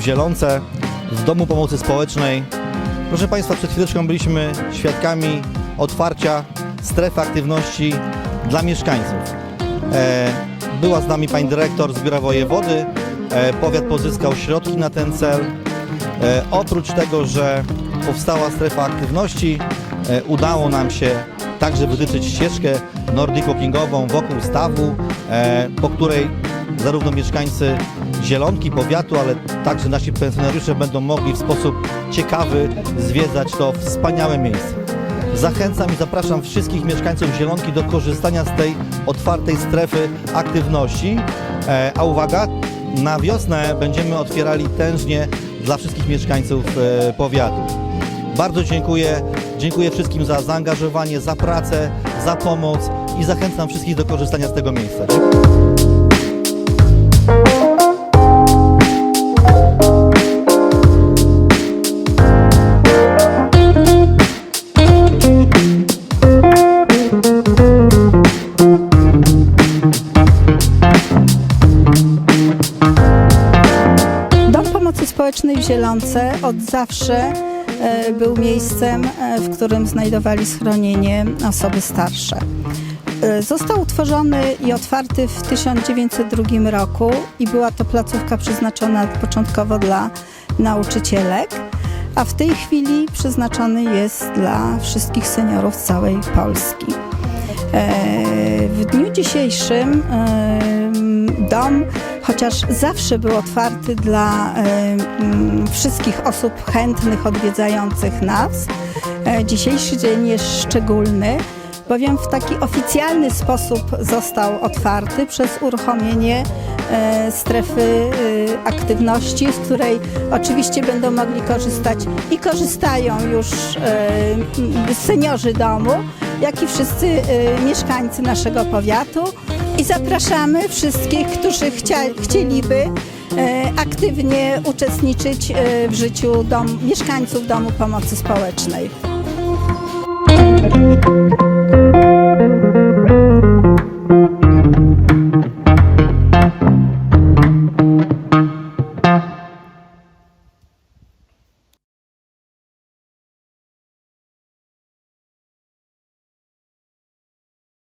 Zielonce w Domu Pomocy Społecznej. Proszę Państwa, przed chwileczką byliśmy świadkami otwarcia strefy aktywności dla mieszkańców. E, Była z nami pani dyrektor z Biura Wojewody. E, Powiat pozyskał środki na ten cel. E, Oprócz tego, że powstała strefa aktywności, udało nam się także wytyczyć ścieżkę nordic-walkingową wokół stawu, po której zarówno mieszkańcy Zielonki, powiatu, ale także nasi pensjonariusze będą mogli w sposób ciekawy zwiedzać to wspaniałe miejsce. Zachęcam i zapraszam wszystkich mieszkańców Zielonki do korzystania z tej otwartej strefy aktywności. E, A uwaga, na wiosnę będziemy otwierali tężnie dla wszystkich mieszkańców e, powiatu. Bardzo dziękuję. Dziękuję wszystkim za zaangażowanie, za pracę, za pomoc i zachęcam wszystkich do korzystania z tego miejsca. Społecznej w Zielonce od zawsze e, był miejscem, e, w którym znajdowali schronienie osoby starsze. E, Został utworzony i otwarty w 1902 roku i była to placówka przeznaczona początkowo dla nauczycielek, a w tej chwili przeznaczony jest dla wszystkich seniorów z całej Polski. W dniu dzisiejszym dom, chociaż zawsze był otwarty dla em, wszystkich osób chętnych odwiedzających nas, e, dzisiejszy dzień jest szczególny, bowiem w taki oficjalny sposób został otwarty przez uruchomienie e, strefy e, aktywności, z której oczywiście będą mogli korzystać i korzystają już e, seniorzy domu, jak i wszyscy e, mieszkańcy naszego powiatu. I zapraszamy wszystkich, którzy chcia, chcieliby e, aktywnie uczestniczyć e, w życiu dom, mieszkańców Domu Pomocy Społecznej.